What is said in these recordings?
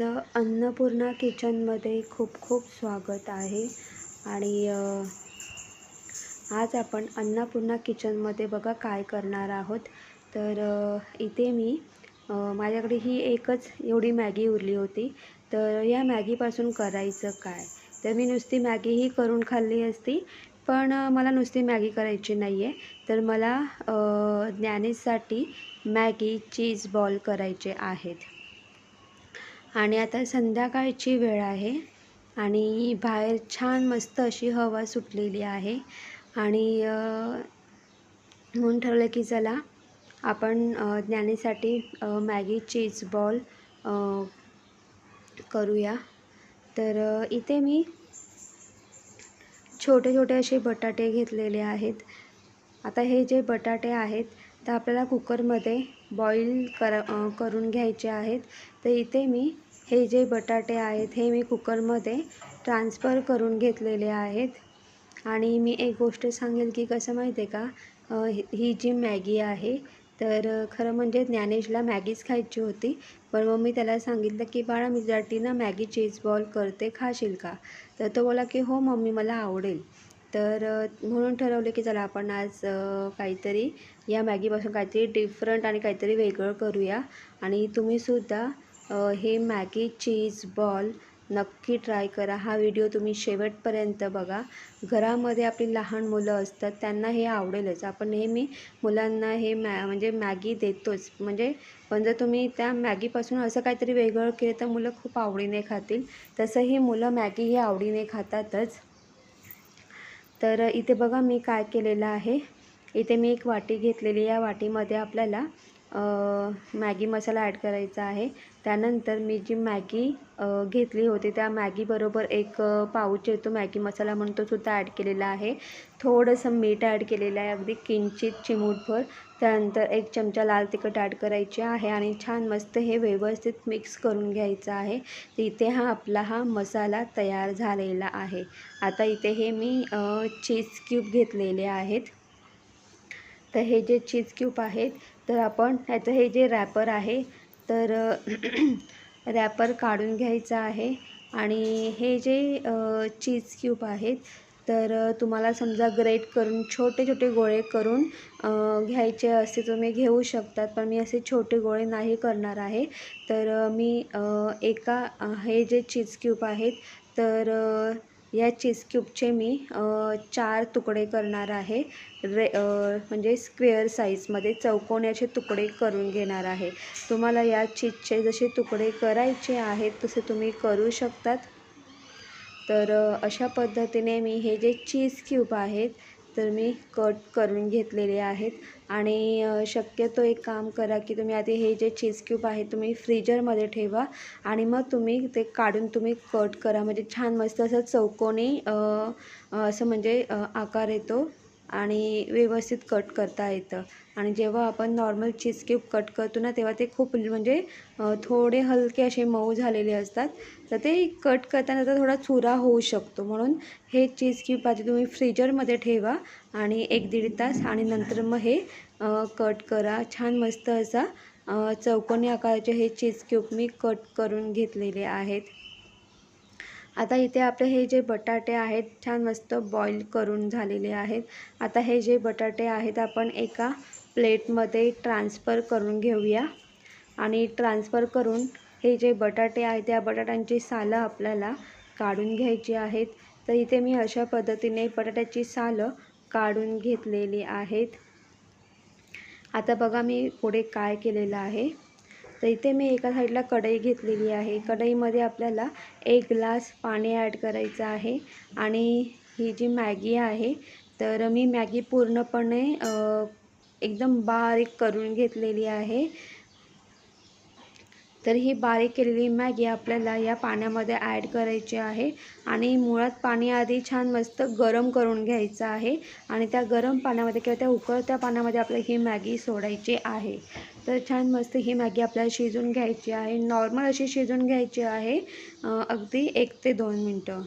माझं अन्नपूर्णा किचनमध्ये खूप खूप स्वागत आहे. आणि आज आपण अन्नपूर्णा किचनमध्ये बघा काय करणार आहोत. तर इथे मी माझ्याकडे ही एकच एवढी मॅगी उरली होती. तर या मॅगीपासून करायचं काय? तर मी नुसती मॅगीही करून खाल्ली असती पण मला नुसती मॅगी करायची नाही आहे तर मला ज्ञानेशसाठी मॅगी चीज बॉल करायचे आहेत. आणि आता संध्याकाळची वेळ आहे आणि बाहेर छान मस्त अशी हवा सुटलेली आहे. आणि म्हणून ठरलं की चला आपण अ, ज्ञानेसाठी मॅगी चीज बॉल करूया. तर इथे मी छोटे छोटे असे बटाटे घेतलेले आहेत. आता हे जे बटाटे आहेत तर आपल्याला कुकरमध्ये बॉईल कर करून घ्यायचे आहेत. तर इथे मी हे जे बटाटे आहेत हे मी कुकरमध्ये ट्रान्सफर करून घेतलेले आहेत. आणि मी एक गोष्ट सांगेल की कसं माहिती आहे का ही जी मॅगी आहे तर खरं म्हणजे ज्ञानेशला मॅगीच खायची होती. पण मग मी त्याला सांगितलं की बाळा मी जाटी ना मॅगी चीज बॉल करते खाशील का? तर तो बोला की हो मम्मी मला आवडेल. तर म्हणून ठरवले की चला आपण आज काहीतरी या मॅगीपासून काहीतरी डिफरंट आणि काहीतरी वेगळं करूया. आणि तुम्हीसुद्धा हे मॅगी चीज बॉल नक्की ट्राय करा. हा व्हिडिओ तुम्ही शेवटपर्यंत बघा. घरामध्ये आपली लहान मुलं असतात त्यांना हे आवडेलच. आपण नेहमी मुलांना हे मॅ म्हणजे मॅगी देतोच. म्हणजे पण जर तुम्ही त्या मॅगीपासून असं काहीतरी वेगळं केलं तर मुलं खूप आवडीने खातील. तसंही मुलं मॅगी ही आवडीने खातातच. तर इथे बघा मी काय केलेलं आहे. इथे मी एक वाटी घेतलेली या वाटीमध्ये आपल्याला मॅगी मसाला ॲड करायचा आहे. त्यानंतर मी जी मॅगी घेतली होती त्या मॅगीबरोबर एक पाऊच येतो मॅगी मसाला म्हणून तो सुद्धा ॲड केलेला आहे. थोडंसं मीठ ॲड केलेलं आहे. अगदी किंचित चिमूटभर. त्यानंतर एक चमचा लाल तिखट ॲड करायचे आहे आणि छान मस्त हे व्यवस्थित मिक्स करून घ्यायचं आहे. इथे हा आपला हा मसाला तयार झालेला आहे. आता इथे हे मी चीज क्यूब घेतलेले आहेत. तर हे जे चीज क्यूब आहेत तर आपण ह्याचं हे जे रॅपर आहे तर रॅपर काढून घ्यायचं आहे. आणि हे जे चीज क्यूब आहेत तर तुम्हाला समजा ग्रेट करून छोटे छोटे गोळे करून घ्यायचे असे तुम्ही घेऊ शकतात पण मी असे छोटे गोळे नाही करणार आहे. तर मी एका हे जे चीज क्यूब आहेत तर या चीज क्यूबचे मी चार तुकडे करणार आहे. रे म्हणजे स्क्वेअर साईजमध्ये चौकोन्याचे तुकडे करून घेणार आहे. तुम्हाला या चीजचे जसे तुकडे करायचे आहेत तसे तुम्ही करू शकतात. तर अशा पद्धतीने मी हे जे चीज क्यूब आहेत तर मी कट करून घेतलेले आहेत. आणि शक्यतो एक काम करा की तुम्ही आधी हे जे चीज क्यूब आहे तुम्ही फ्रीजरमध्ये ठेवा आणि मग तुम्ही ते काढून तुम्ही कट करा. म्हणजे छान मस्त असं चौकोनी असं म्हणजे आकार येतो. आणि व्यवस्थित कट करता येतं. आणि जेव्हा आपण नॉर्मल चीज क्यूब कट करतो ना तेव्हा ते खूप म्हणजे थोडे हलके असे मऊ झालेले असतात. तर ते कट करताना तर थोडा चुरा होऊ शकतो. म्हणून हे चीज क्यूब आधी तुम्ही फ्रीजरमध्ये ठेवा आणि एक दीड तास आणि नंतर मग हे कट करा. छान मस्त असा चौकोनी आकाराचे हे चीज क्यूब मी कट करून घेतलेले आहेत. आता इथे आपले हे जे बटाटे आहेत छान मस्त बॉईल करून झालेले आहेत. आता हे जे बटाटे आहेत आपण एका प्लेटमध्ये ट्रान्सफर करून घेऊया. आणि ट्रान्सफर करून हे जे बटाटे आहेत त्या बटाट्यांची सालं आपल्याला काढून घ्यायची आहेत. तर इथे मी अशा पद्धतीने बटाट्याची सालं काढून घेतलेली आहेत. आता बघा मी पुढे काय केलेलं आहे. तर इथे मी एका साईडला कढई घेतलेली आहे. कढईमध्ये आपल्याला एक ग्लास पाणी ॲड करायचं आहे आणि ही जी मॅगी आहे तर मी मॅगी पूर्णपणे एकदम बारीक करून घेतलेली आहे. तर ही बारीक केलेली मॅगी आपल्याला या पाण्यामध्ये ॲड करायची आहे आणि मुळात पाणी आधी छान मस्त गरम करून घ्यायचं आहे आणि त्या गरम पाण्यामध्ये किंवा त्या उकळत्या पाण्यामध्ये आपल्याला ही मॅगी सोडायची आहे. तर छान मस्त ही मॅगी आपल्याला शिजून घ्यायची आहे. नॉर्मल अशी शिजून घ्यायची आहे अगदी एक ते दोन मिनटं.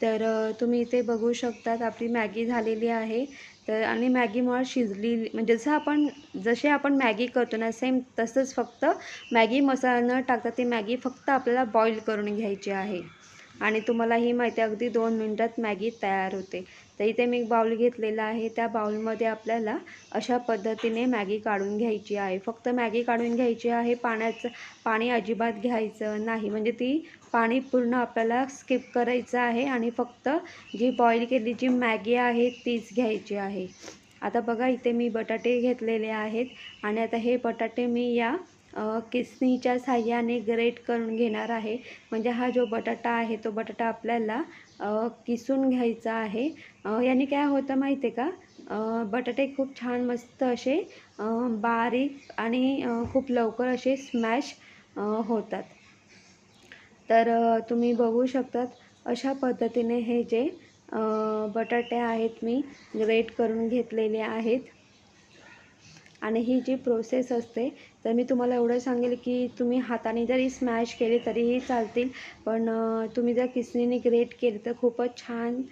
तर तुम्ही इथे बघू शकतात आपली मॅगी झालेली आहे. तर आणि मॅगी मुळात शिजली म्हणजे जसं आपण जसे आपण मॅगी करतो ना सेम तसंच फक्त मॅगी मसाला न टाकता ती मॅगी फक्त आपल्याला बॉईल करून घ्यायची आहे. आणि तुम्हाला ही माहिती आहे अगदी दोन मिनटात मॅगी तयार होते. तर इथे मी एक बाउल घेतलेला आहे. त्या बाउलमध्ये आपल्याला अशा पद्धतीने मॅगी काढून घ्यायची आहे. फक्त मॅगी काढून घ्यायची आहे पाण्याचं पाणी अजिबात घ्यायचं नाही. म्हणजे ती पाणी पूर्ण आपल्याला स्किप करायचं आहे आणि फक्त जी बॉईल केली जी मॅगी आहे तीच घ्यायची आहे. आता बघा इथे मी बटाटे घेतलेले आहेत आणि आता हे बटाटे मी या किसनीच्या साह्याने ग्रेट करून घेणार आहे. म्हणजे हा जो बटाटा आहे तो बटाटा आपल्याला किसून घ्यायचा आहे. याने काय होतं माहिती आहे का बटाटे खूप छान मस्त असे बारीक आणि खूप लवकर असे स्मॅश होतात. तर तुम्ही बघू शकतात अशा पद्धतीने हे जे बटाटे आहेत मी ग्रेट करून घेतलेले आहेत आणि ही जी प्रोसेस असते तर मी तुम्हाला एवढं सांगेल की तुम्ही हाताने जरी स्मॅश केले तरीही चालतील पण तुम्ही जर किसणीने ग्रेट केले तर खूपच छान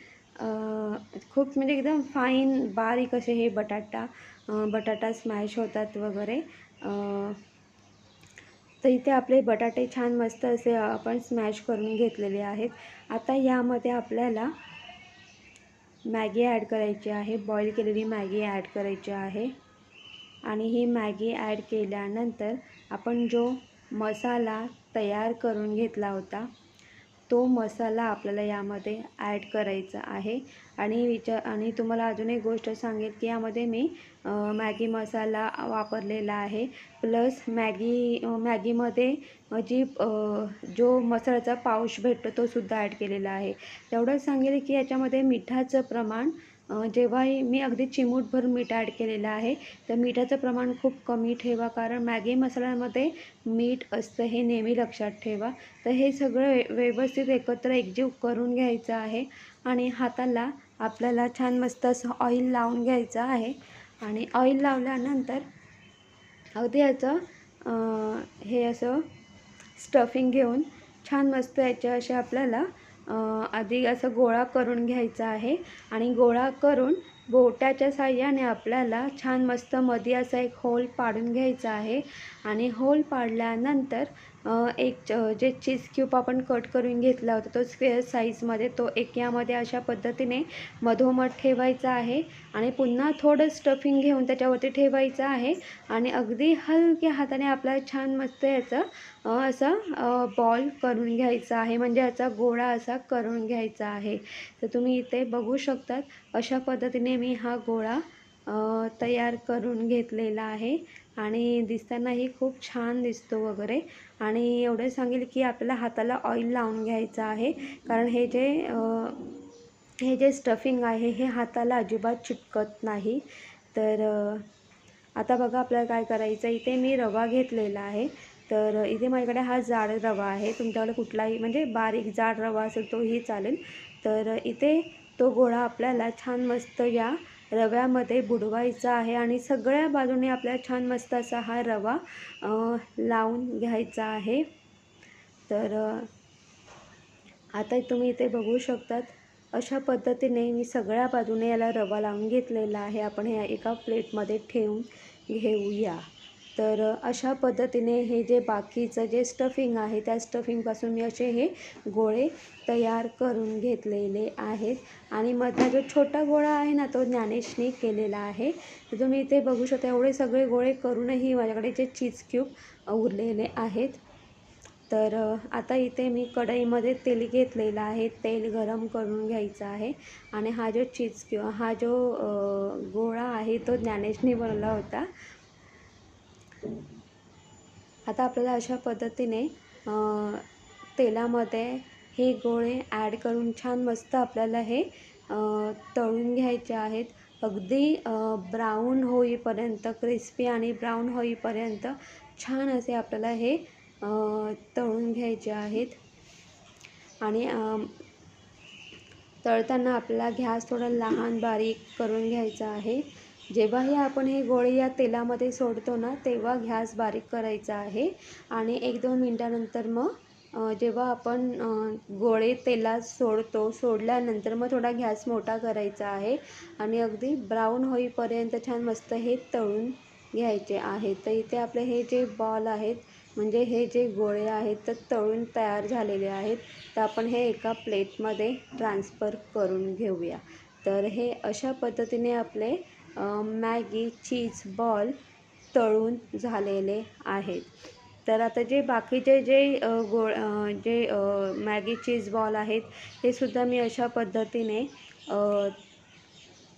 खूप म्हणजे एकदम फाईन बारीक असे हे बटाटा बटाटा स्मॅश होतात वगैरे. तर इथे आपले बटाटे छान मस्त असे आपण स्मॅश करून घेतलेले आहेत. आता यामध्ये आपल्याला मॅगी ॲड करायची आहे बॉईल केलेली मॅगी ॲड करायची आहे. आणि ही मॅगी ॲड केल्यानंतर आपण जो मसाला तयार करून घेतला होता तो मसाला आपल्याला यामध्ये ॲड करायचा आहे. आणि विचार आणि तुम्हाला अजून एक गोष्ट सांगेल की यामध्ये मी मॅगी मसाला वापरलेला आहे. प्लस मॅगी मॅगीमध्ये जी जो मसाल्याचा पाऊश भेटतो तो सुद्धा ॲड केलेला आहे. तेवढंच सांगेल की याच्यामध्ये मिठाचं प्रमाण जेव्हाही मी अगदी चिमूटभर मीठ ॲड केलेलं आहे तर मिठाचं प्रमाण खूप कमी ठेवा कारण मॅगी मसाल्यामध्ये मीठ असतं हे नेहमी लक्षात ठेवा. तर हे सगळं व्यवस्थित एकत्र एकजीव करून घ्यायचं आहे आणि हाताला आपल्याला छान मस्त असं ऑइल लावून घ्यायचं आहे. आणि ऑइल लावल्यानंतर अगदी याचं हे असं स्टफिंग घेऊन छान मस्त याचे असे आपल्याला आधी असं गोळा करून घ्यायचा आहे आणि गोळा करून बोटाच्या साह्याने आपल्याला छान मस्त मध्ये असा एक होल पाडून घ्यायचा आहे. आणि होल पाडल्यानंतर एक जे चीज क्यूब आपण कट करून घेतला होता तो स्क्वेअर साईजमध्ये तो एक यामध्ये अशा पद्धतीने मधोमध ठेवायचा आहे आणि पुन्हा थोडं स्टफिंग घेऊन त्याच्यावरती ठेवायचं आहे आणि अगदी हलक्या हाताने आपला छान मस्त याचं असं बॉल करून घ्यायचा आहे म्हणजे याचा गोळा असा करून घ्यायचा आहे. तर तुम्ही इथे बघू शकतात अशा पद्धतीने मी हा गोळा तयार करून घेतलेला आहे. आणि दिसतानाही खूप छान दिसतो वगैरे. आणि एवढं सांगेल की आपल्याला हाताला ऑइल लावून घ्यायचं आहे. कारण हे जे हे जे स्टफिंग आहे हे हाताला अजिबात चिटकत नाही. तर आता बघा आपल्याला काय करायचं इथे मी रवा घेतलेला आहे. तर इथे माझ्याकडे हा जाड रवा आहे. तुमच्याकडे कुठलाही म्हणजे बारीक जाड रवा असेल तोही चालेल. तर इथे तो गोळा आपल्याला छान मस्त या रव्यामध्ये बुडवायचा आहे आणि सगळ्या बाजूने आपल्या छान मस्त असा हा रवा लावून घ्यायचा आहे. तर आता तुम्ही इथे बघू शकतात अशा पद्धतीने मी सगळ्या बाजूने याला रवा लावून घेतलेला आहे. आपण ह्या एका प्लेटमध्ये ठेवून घेऊया. तर अशा पद्धतीने हे जे बाकीचं जे स्टफिंग आहे त्या स्टफिंगपासून मी असे हे गोळे तयार करून घेतलेले आहेत. आणि मधला जो छोटा गोळा आहे ना तो ज्ञानेशने केलेला आहे. तर तुम्ही इथे बघू शकता एवढे सगळे गोळे करूनही माझ्याकडे जे चीज क्यूब उरलेले आहेत. तर आता इथे मी कढईमध्ये तेल घेतलेलं आहे. तेल गरम करून घ्यायचं आहे. आणि हा जो चीज किंवा हा जो गोळा आहे तो ज्ञानेशने बनवला होता. आता आपल्याला अशा पद्धतीने तेलामध्ये हे गोळे ॲड करून छान मस्त आपल्याला हे तळून घ्यायचे आहेत. अगदी ब्राऊन होईपर्यंत क्रिस्पी आणि ब्राऊन होईपर्यंत छान असे आपल्याला हे तळून घ्यायचे आहेत. आणि तळताना आपल्याला गॅस थोडा लहान बारीक करून घ्यायचा आहे. जेव्हाही आपण हे गोळे या तेलामध्ये सोडतो ना तेव्हा घ्यास बारीक करायचा आहे. आणि एक दोन मिनटानंतर मग जेव्हा आपण गोळे तेलात सोडतो सोडल्यानंतर मग थोडा गॅस मोठा करायचा आहे. आणि अगदी ब्राऊन होईपर्यंत छान मस्त हे तळून घ्यायचे आहेत तर इथे आपले हे जे बॉल आहेत म्हणजे हे जे गोळे आहेत तर तळून तयार झालेले आहेत. तर आपण हे एका प्लेटमध्ये ट्रान्सफर करून घेऊया. तर हे अशा पद्धतीने आपले मॅगी चीज बॉल तळून झालेले आहेत. तर आता जे बाकीचे जे गोळ जे मॅगी चीज बॉल आहेत ते सुद्धा मी अशा पद्धतीने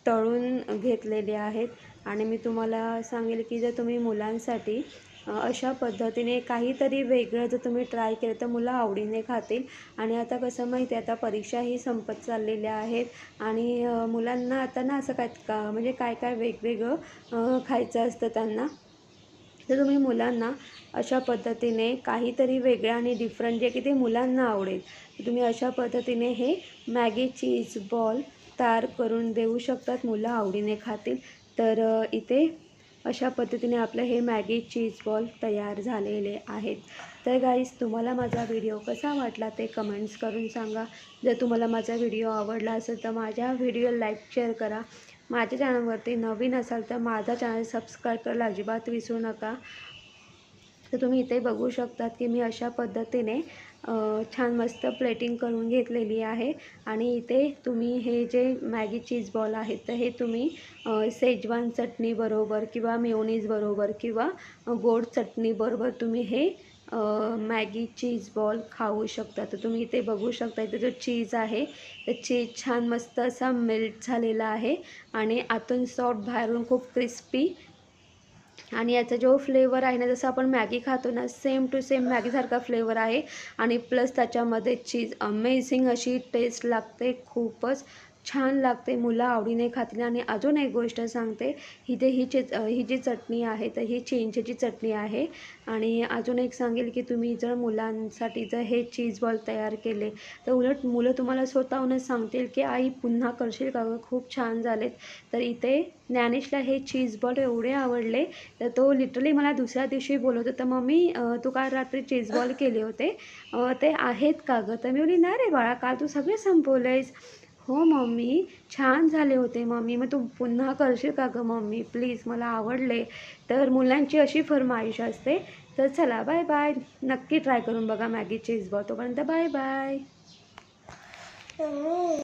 तळून घेतलेले आहेत. आणि मी तुम्हाला सांगेल की जर तुम्ही मुलांसाठी अशा पद्धतीने काहीतरी वेगळं जर तुम्ही ट्राय केलं तर मुलं आवडीने खातील. आणि आता कसं माहिती आहे आता परीक्षाही संपत चाललेल्या आहेत. आणि मुलांना आता ना असं काय का म्हणजे काय काय वेगवेगळं खायचं असतं त्यांना. तर तुम्ही मुलांना अशा पद्धतीने काहीतरी वेगळं आणि डिफरंट जे की ते मुलांना आवडेल तुम्ही अशा पद्धतीने हे मॅगी चीज बॉल तयार करून देऊ शकतात. मुलं आवडीने खातील. तर इथे अशा पद्धतीने आपलं हे मॅगी चीज बॉल तयार झालेले आहेत. तर गाईज तुम्हाला माझा व्हिडिओ कसा वाटला ते कमेंट्स करून सांगा. जर तुम्हाला माझा व्हिडिओ आवडला असेल तर माझ्या व्हिडिओ लाईक शेअर करा. माझ्या चॅनलवरती नवीन असाल तर माझा चॅनल सबस्क्राईब करायला अजिबात विसरू नका. तर तुम्ही इथे बघू शकतात की मी अशा पद्धतीने छान मस्त प्लेटिंग करून घेतलेली आहे. आणि इथे तुम्ही हे जे मॅगी चीज बॉल आहेत तर हे तुम्ही सेजवान चटणीबरोबर किंवा मेओनीजबरोबर किंवा गोड चटणीबरोबर तुम्ही हे मॅगी चीज बॉल खाऊ शकता. तर तुम्ही इथे बघू शकता इथे जो चीज आहे तर चीज छान मस्त असा मेल्ट झालेला आहे. आणि आतून सॉफ्ट बाहेरून खूप क्रिस्पी आणि याचा जो फ्लेवर आहे ना जसं आपण मॅगी खातो ना सेम टू सेम मॅगीसारखा फ्लेवर आहे. आणि प्लस त्याच्यामध्ये चीज अमेझिंग अशी टेस्ट लागते खूपच. छान लागते मुलं आवडीने खातील आणि अजून एक गोष्ट सांगते इथे ही चे ही जी चटणी आहे तर ही चिंचेची चटणी आहे. आणि अजून एक सांगेल की तुम्ही जर मुलांसाठी जर हे चीज बॉल तयार केले तर उलट मुलं तुम्हाला स्वतःहूनच सांगतील की आई पुन्हा करशील का गं? खूप छान झालेत. तर इथे ज्ञानेशला हे चीज बॉल एवढे आवडले तर तो लिटरली मला दुसऱ्या दिवशी बोलत होता मम्मी तू काल रात्री चीज बॉल केले होते. ते आहेत का गं? तर मी बोली नाही रे बाळा काल तू सगळे संपवलेस. हो मम्मी. छान झाले होते मम्मी. मग तू पुन्हा करशील का गं मम्मी? प्लीज मला आवडले. तर मुलांची अशी फरमाईश असते. तर चला बाय बाय नक्की ट्राय करून बघा मॅगी चीज बॉ तोपर्यंत बाय बाय